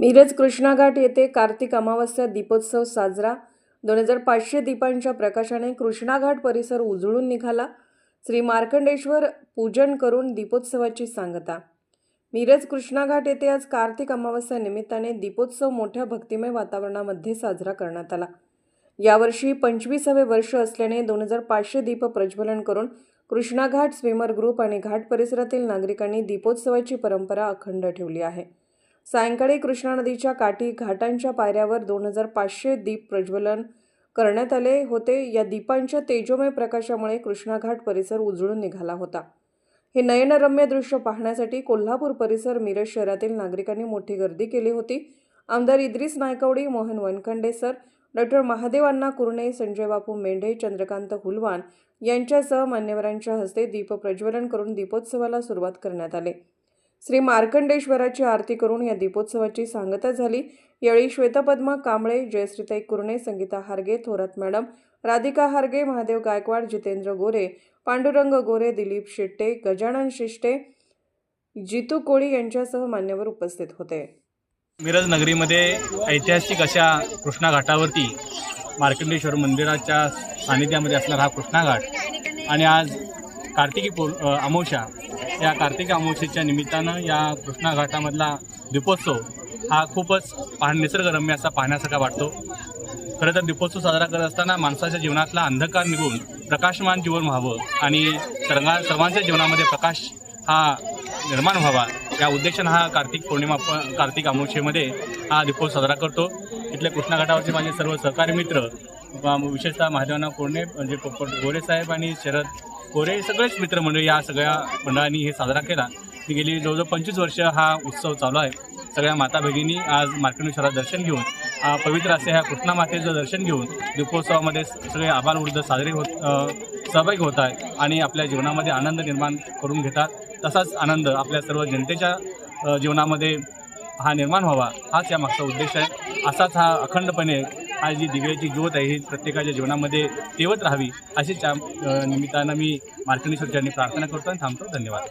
मिरज कृष्णाघाट येथे कार्तिक अमावस्या दीपोत्सव साजरा. दोन हजार पाचशे दीपांच्या प्रकाशाने कृष्णाघाट परिसर उजळून निघाला. श्री मार्कंडेश्वर पूजन करून दीपोत्सवाची सांगता. मिरज कृष्णाघाट येथे आज कार्तिक अमावस्या निमित्ताने दीपोत्सव मोठ्या भक्तिमय वातावरणामध्ये साजरा करण्यात आला. यावर्षी पंचवीसावे वर्ष असल्याने दोन हजार पाचशे दीप प्रज्वलन करून कृष्णाघाट स्विमर ग्रुप आणि घाट परिसरातील नागरिकांनी दीपोत्सवाची परंपरा अखंड ठेवली आहे. सायंकाळी कृष्णा नदीच्या काठी घाटांच्या पायऱ्यावर दोन हजार पाचशे दीप प्रज्वलन करण्यात आले होते. या दीपांच्या तेजोमय प्रकाशामुळे कृष्णाघाट परिसर उजळून निघाला होता. हे नयनरम्य दृश्य पाहण्यासाठी कोल्हापूर परिसर मिरज शहरातील नागरिकांनी मोठी गर्दी केली होती. आमदार इद्रिस नायकवडी मोहन वनखंडे सर डॉक्टर महादेव अण्णा कुर्णे संजय बापू मेंढे चंद्रकांत हुलवान यांच्यासह मान्यवरांच्या हस्ते दीप प्रज्वलन करून दीपोत्सवाला सुरुवात करण्यात आली. श्री मार्कंडेश्वराची आरती करून या दीपोत्सवाची सांगता झाली. यावेळी श्वेतपद्मा कांबळे जयश्रीताई कुरणे संगीता हार्गे थोरात मॅडम राधिका हार्गे महादेव गायकवाड जितेंद्र गोरे पांडुरंग गोरे दिलीप शेट्टे गजानन शिष्टे जितू कोळी यांच्यासह मान्यवर उपस्थित होते. मिरज नगरीमध्ये ऐतिहासिक अशा कृष्णा घाटावरती मार्कंडेश्वर मंदिराच्या सानिध्यामध्ये असणारा हा कृष्णाघाट आणि आज कार्तिकी पौ अ, या कार्तिक अमावस्येच्या निमित्तानं या कृष्णा घाटामधला दीपोत्सव हा खूपच पाह निसर्गरम्य असा पाहण्यासारखा वाटतो. खरं तर दीपोत्सव साजरा करत असताना माणसाच्या जीवनातला अंधकार निघून प्रकाशमान जीवन व्हावं आणि सर्वां सर्वांच्या जीवनामध्ये प्रकाश हा निर्माण व्हावा. या उद्देशानं हा कार्तिक पौर्णिमा कार्तिक अमावस्येमध्ये हा दीपोत्सव साजरा करतो. इथल्या कृष्णाघाटावरचे माझे सर्व सहकारी मित्र विशेषतः महादेवांना कोरणे म्हणजे गोरे साहेब आणि शरद गोरे सगळेच मित्रमंडळी या सगळ्या मंडळांनी हे साजरा केला. ती गेली जवळजवळ पंचवीस वर्ष हा उत्सव चालू आहे. सगळ्या माता भगिनी आज मार्कंडेश्वरात दर्शन घेऊन पवित्र असे ह्या कृष्णा मातेचं दर्शन घेऊन दीपोत्सवामध्ये सगळे आबालवृद्ध साजरे होत सहभागी होत आहेत आणि आपल्या जीवनामध्ये आनंद निर्माण करून घेतात. तसाच आनंद आपल्या सर्व जनतेच्या जीवनामध्ये हा निर्माण व्हावा हाच या मागचा उद्देश आहे. असाच हा अखंडपणे हा जी दिव्याची ज्योत आहे ही प्रत्येकाच्या जीवनामध्ये तेवत राहावी अशीच निमित्तानं मी मार्कंडेश्वर चरणी प्रार्थना करतो आणि थांबतो. धन्यवाद.